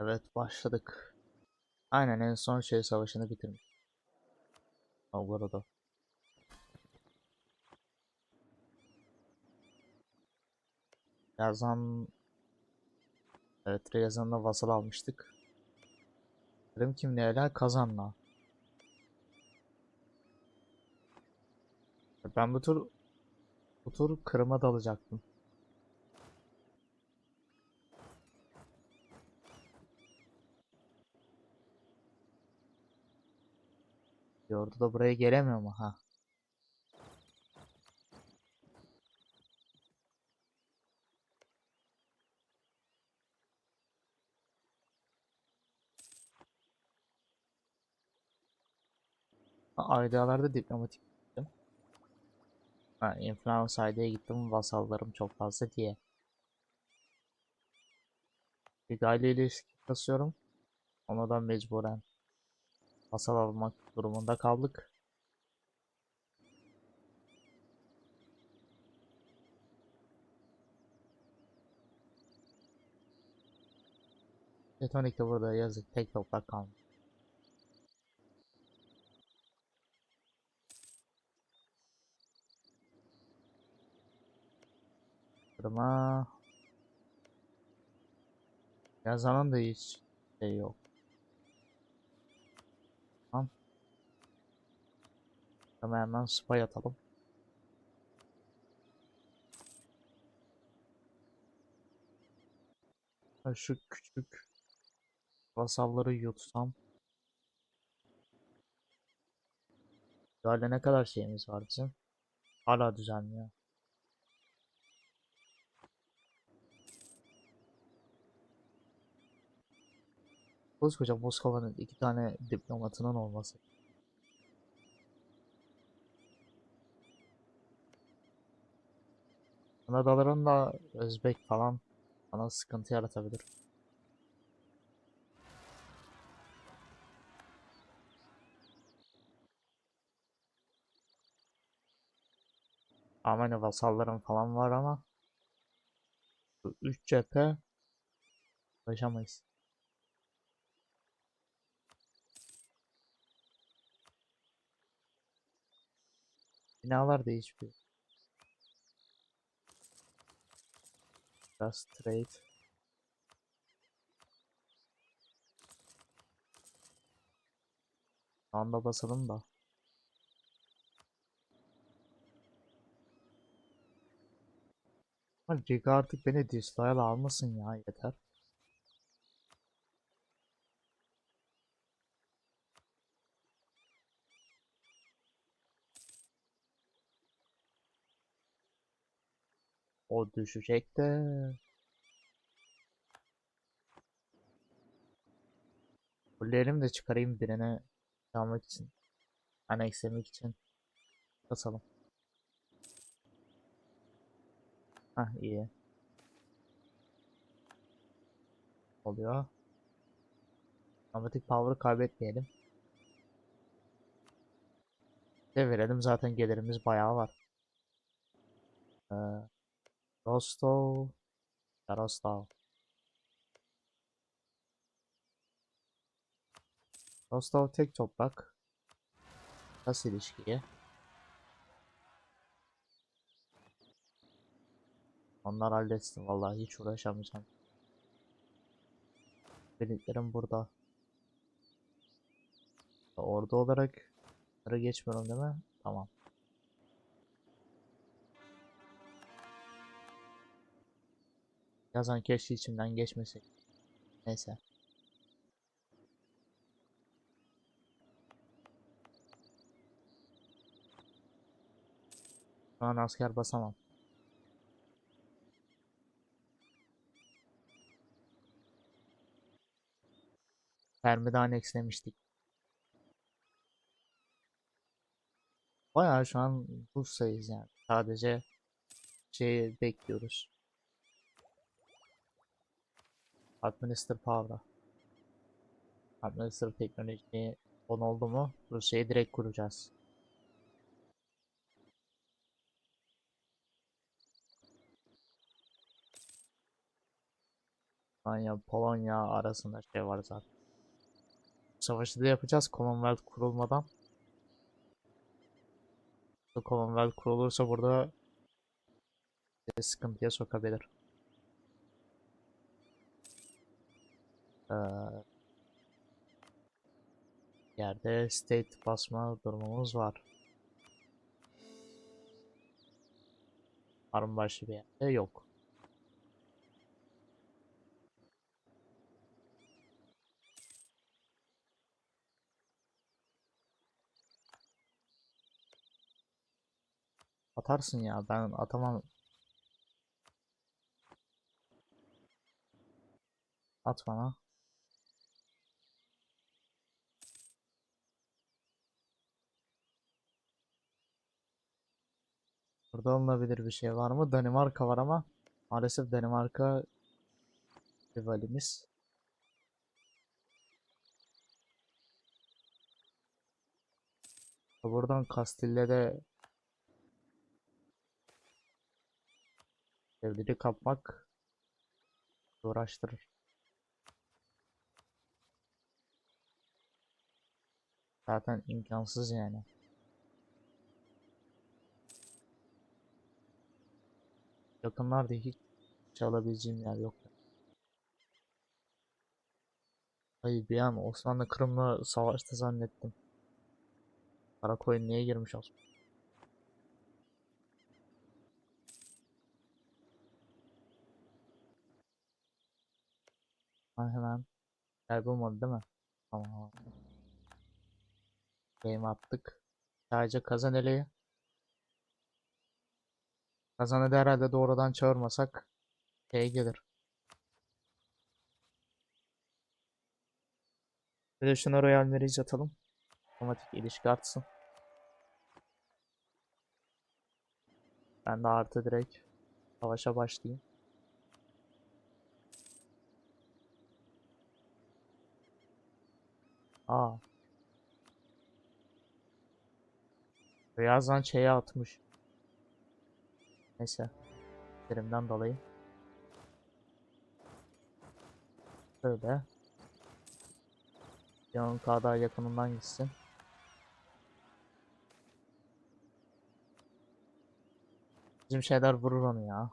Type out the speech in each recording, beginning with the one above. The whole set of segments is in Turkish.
Evet başladık. Aynen en son şey savaşını bitirmiş. Novgorod. Yazan Evet Ryazan'la vasal almıştık. Kırım kimliği hala Kazan'la. Ben bu tur bu tur Kırım'a dalacaktım. Yordu da buraya gelemiyor mu ha? Aydalarda diplomatik gittim. Ha, Influence Ayda'ya gittim vasallarım çok fazla diye. Bir ilişki kasıyorum. Ona da mecburen vasal almak durumunda kaldık. Tetonik de burada yazık tek toprak kalmış. Kırma. Yazanın da hiç şey yok. Tamam. Hemen hemen spy atalım. Şu küçük vasalları yutsam. Hala ne kadar şeyimiz var bizim? Hala düzenliyor. Koskoca Moskova'nın iki tane diplomatının olması. Kanadaların da Özbek falan bana sıkıntı yaratabilir. Ama hani vasallarım falan var ama bu üç cephe ulaşamayız. Binalar değişmiyor. Biraz straight. Anda basalım da. Ama Riga artık beni disloyal almasın ya yeter. O düşecek de. Fullerimi de çıkarayım birine almak için. Annexlemek için. Basalım. Hah iyi. Oluyor. Dramatic power'ı kaybetmeyelim. De verelim zaten gelirimiz bayağı var. Ee, Rostov, Yaroslavl. Rostov tek toprak. Kas ilişkiye. Onlar halletsin vallahi hiç uğraşamayacağım. Birliklerim burada. Ordu olarak geçmiyorum değil mi? Tamam. Yazan keşke içimden geçmesek. Neyse. Şu an asker basamam. Permi'de annexlemiştik. Bayağı şu an Bursa'yız yani. Sadece şeyi bekliyoruz. Administer Power'a. Administer teknolojiyi 10 oldu mu Rusya'yı direkt kuracağız. Litvanya, Polonya arasında şey var zaten. Savaşı da yapacağız Commonwealth kurulmadan. Commonwealth kurulursa burada sıkıntıya sokabilir. Ee, yerde state basma durumumuz var. Mı başka bir yerde? Yok. Atarsın ya ben atamam. At bana. Burada alınabilir bir şey var mı? Danimarka var ama maalesef Danimarka rivalimiz. Buradan Castille'de evleri kapmak uğraştırır. Zaten imkansız yani. Yakınlarda hiç çalabileceğim yer yok. Hayır bir an Osmanlı Kırım'la savaştı zannettim. Karakoyun niye girmiş Osmanlı? Ha, hemen kaybolmadı değil mi? Tamam. Game attık. Sadece Kazaneli'yi. Kazaneli herhalde doğrudan çağırmasak şey gelir. De şuna Royal Marriage atalım. Otomatik ilişki artsın. Ben de artı direkt savaşa başlayayım. Aa. Birazdan şeye atmış. Neyse. Elimden dolayı. Böyle. Yanın kadar yakınından gitsin. Bizim şeyler vurur onu ya.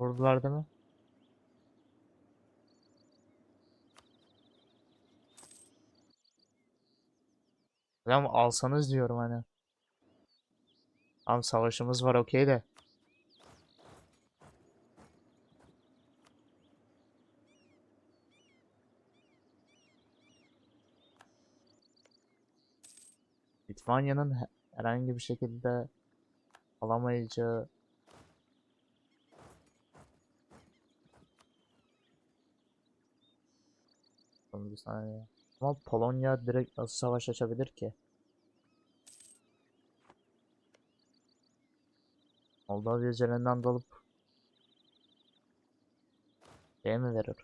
Vurdular değil mi? Ama alsanız diyorum hani. Tamam savaşımız var okey de. Litvanya'nın he- herhangi bir şekilde alamayacağı Dur bir saniye. Ama Polonya direkt nasıl savaş açabilir ki? Moldova üzerinden dalıp şey mi verir?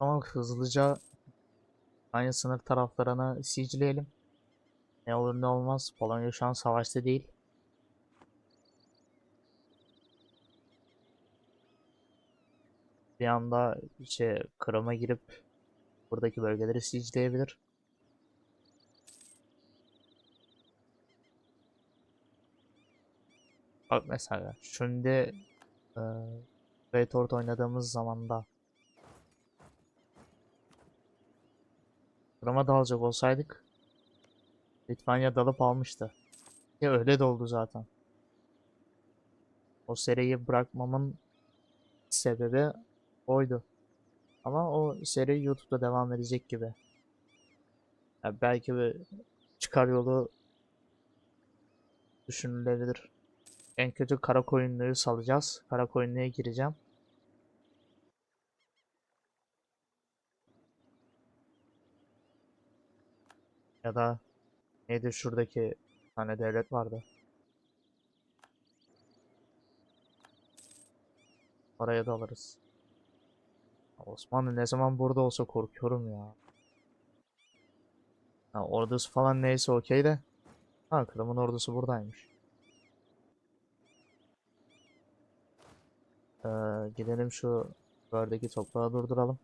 Ama hızlıca aynı sınır taraflarını siege'leyelim. Ne olur ne olmaz. Polonya şu an savaşta değil. Bir anda şey Kırım'a girip buradaki bölgeleri siege'leyebilir. Bak mesela şimdi e, oynadığımız zamanda Kırım'a dalacak olsaydık Litvanya dalıp almıştı. Ya öyle de oldu zaten. O seriyi bırakmamın sebebi oydu. Ama o seri YouTube'da devam edecek gibi. Ya belki bir çıkar yolu düşünülebilir. En kötü kara koyunları salacağız. Kara koyunluya gireceğim. Ya da neydi şuradaki tane devlet vardı. Oraya da alırız. Osmanlı ne zaman burada olsa korkuyorum ya. Ha, ordusu falan neyse okey de. Ha Kırım'ın ordusu buradaymış. Ee, gidelim şu bördeki toprağı durduralım.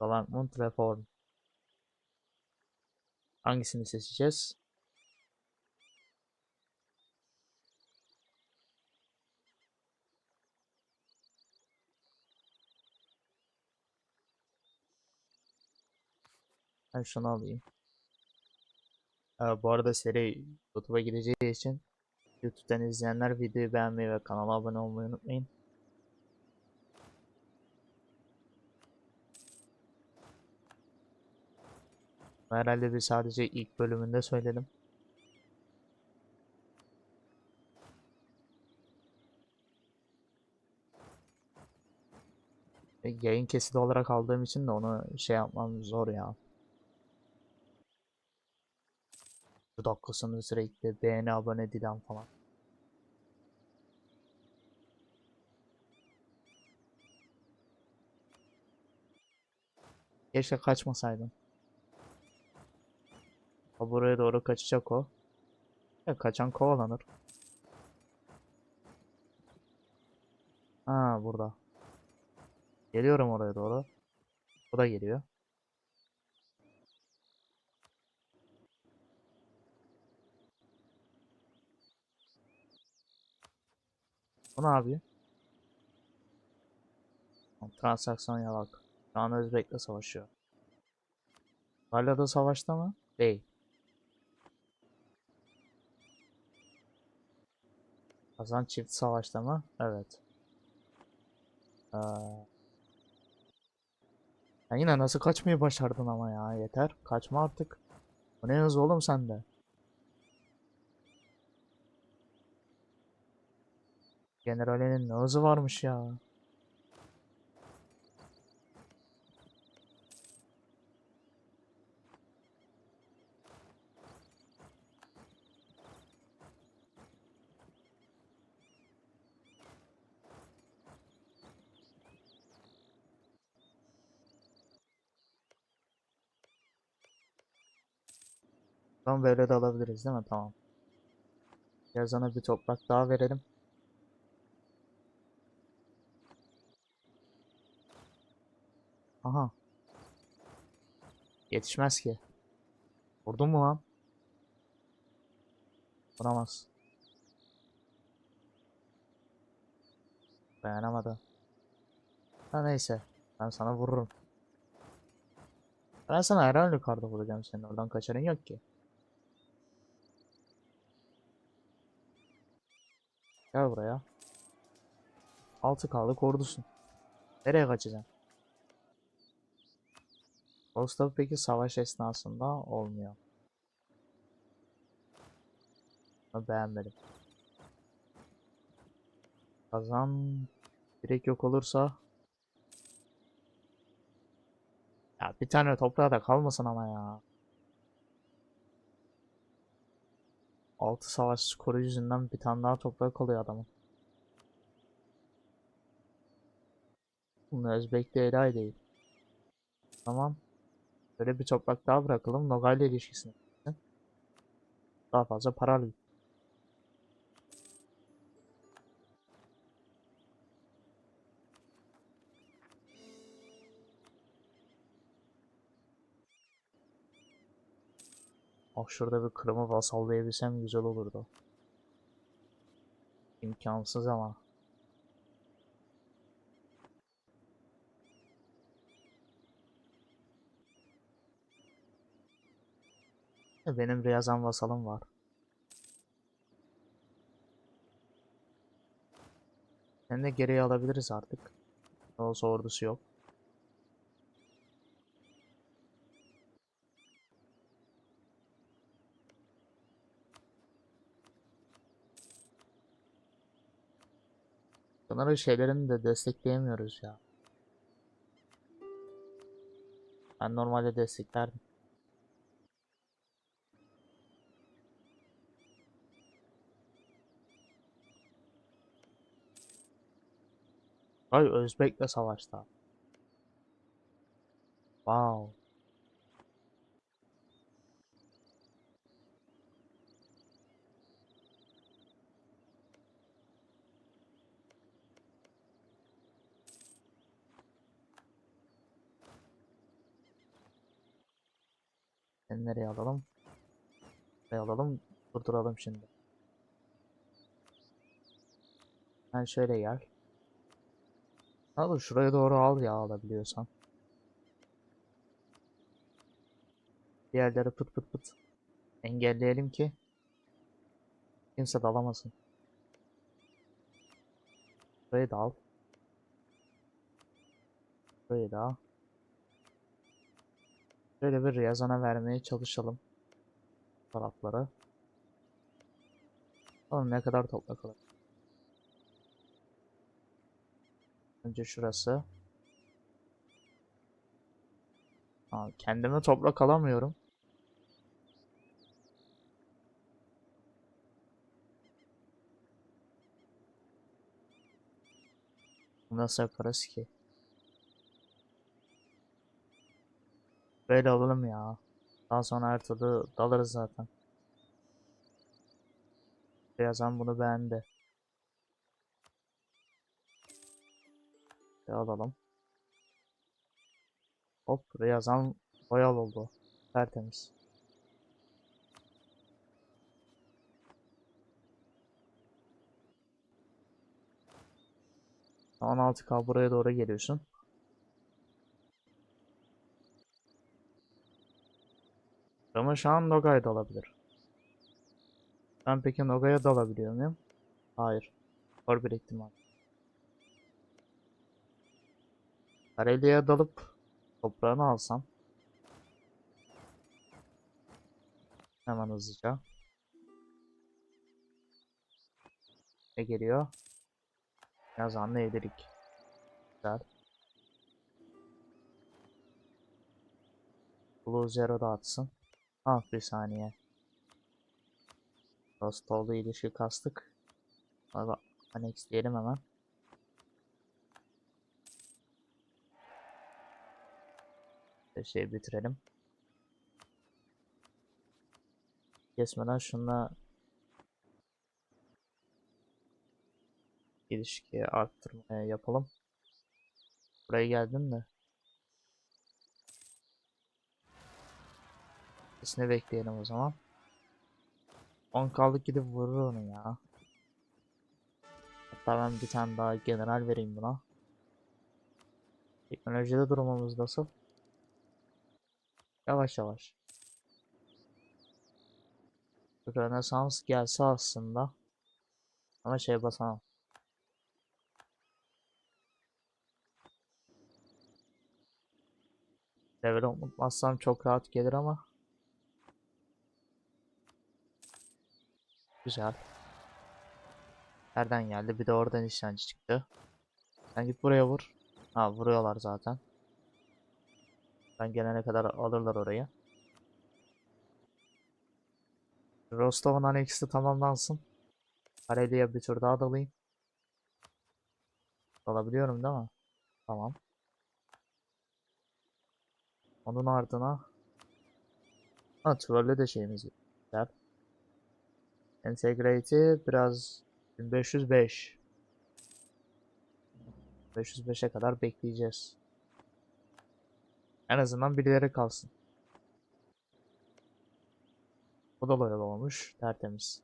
Development Reform. Hangisini seçeceğiz? Ben şunu alayım. Ee, bu arada seri YouTube'a gideceği için YouTube'dan izleyenler videoyu beğenmeyi ve kanala abone olmayı unutmayın. Herhalde bir sadece ilk bölümünde söyledim. Yayın kesidi olarak aldığım için de onu şey yapmam zor ya. Bu dakikasını sürekli beğeni abone dilen falan. Keşke kaçmasaydım. O buraya doğru kaçacak o. Ya kaçan kovalanır. Ha burada. Geliyorum oraya doğru. O da geliyor. Bu ne yapıyor? Transaksiyon yalak. Şu an Özbek'le savaşıyor. Hala da savaşta mı? Değil. Kazan çift savaşta mı? Evet. Ee, ya yine nasıl kaçmayı başardın ama ya yeter. Kaçma artık. Bu ne hız oğlum sende? Generalinin ne hızı varmış ya. Tamam böyle de alabiliriz değil mi? Tamam. Yazana bir toprak daha verelim. Aha. Yetişmez ki. Vurdun mu lan? Vuramaz. Dayanamadı. Ha neyse. Ben sana vururum. Ben sana her an yukarıda vuracağım senin. Oradan kaçarın yok ki. Gel buraya. Altı kaldık ordusun. Nereye kaçacaksın? Gustav peki savaş esnasında olmuyor. Bunu beğenmedim. Kazan direkt yok olursa ya bir tane toprağı da kalmasın ama ya. Altı savaş skoru yüzünden bir tane daha toprak kalıyor adamın. Bunun Özbek değil değil. Tamam. Böyle bir toprak daha bırakalım. Nogayla ilişkisini. Daha fazla para alayım. Ah şurada bir Kırım'ı vasallayabilsem güzel olurdu. İmkansız ama. Benim Riyazan vasalım var. Hem de geriye alabiliriz artık. Ne olsa ordusu yok. Bunların şeylerini de destekleyemiyoruz ya. Ben normalde desteklerdim. Ay Özbek'le savaşta. Wow. Seni nereye alalım? Buraya alalım. Durduralım şimdi. Sen şöyle gel. Al şuraya doğru al ya alabiliyorsan. Diğerleri pıt pıt pıt. Engelleyelim ki kimse dalamasın. Burayı da al. Burayı da al. Böyle bir yazana vermeye çalışalım. Tarafları. Bakalım ne kadar toprak alır. Önce şurası. Aa, kendime toprak alamıyorum. Nasıl yaparız ki? Böyle olalım ya. Daha sonra her türlü dalarız zaten. Yazan bunu beğendi. Bir alalım. Hop yazan boyal oldu. Tertemiz. On altı k buraya doğru geliyorsun. Ama şu an Nogay da alabilir. Ben peki Nogay'a dalabiliyor muyum? Hayır. Var bir ihtimal. Karelia'ya dalıp toprağını alsam. Hemen hızlıca. Ne geliyor? Yazanlı evlilik. Güzel. Blue Zero da atsın. Ah bir saniye. Dost oldu ilişki kastık. Valla annex diyelim hemen. Şey bitirelim. Kesmeden şunla ilişkiyi arttırmaya yapalım. Buraya geldim de. İkisini bekleyelim o zaman. 10 kaldık gidip vurur onu ya. Hatta ben bir tane daha general vereyim buna. Teknolojide durumumuz nasıl? Yavaş yavaş. Rönesans gelse aslında. Ama şey basamam. Level unutmazsam çok rahat gelir ama. Güzel. Nereden geldi? Bir de oradan işlemci çıktı. Sen git buraya vur. Ha vuruyorlar zaten. Ben gelene kadar alırlar orayı. Rostov'un aneksi tamamlansın. Kareli'ye bir tur daha dalayım. Dalabiliyorum değil mi? Tamam. Onun ardına Ha Twirl'de de şeyimiz var. Integrate'i biraz 1505 505'e kadar bekleyeceğiz. En azından birileri kalsın. Bu da loyal olmuş. Tertemiz.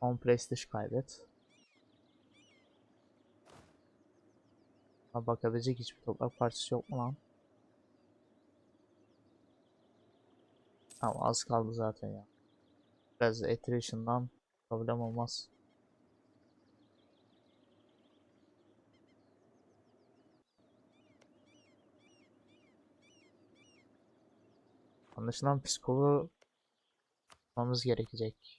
On prestij kaybet. Ha bakabilecek hiçbir toprak parçası yok mu lan? Tamam az kaldı zaten ya. Biraz attrition'dan problem olmaz. Anlaşılan psikoloğu tutmamız gerekecek.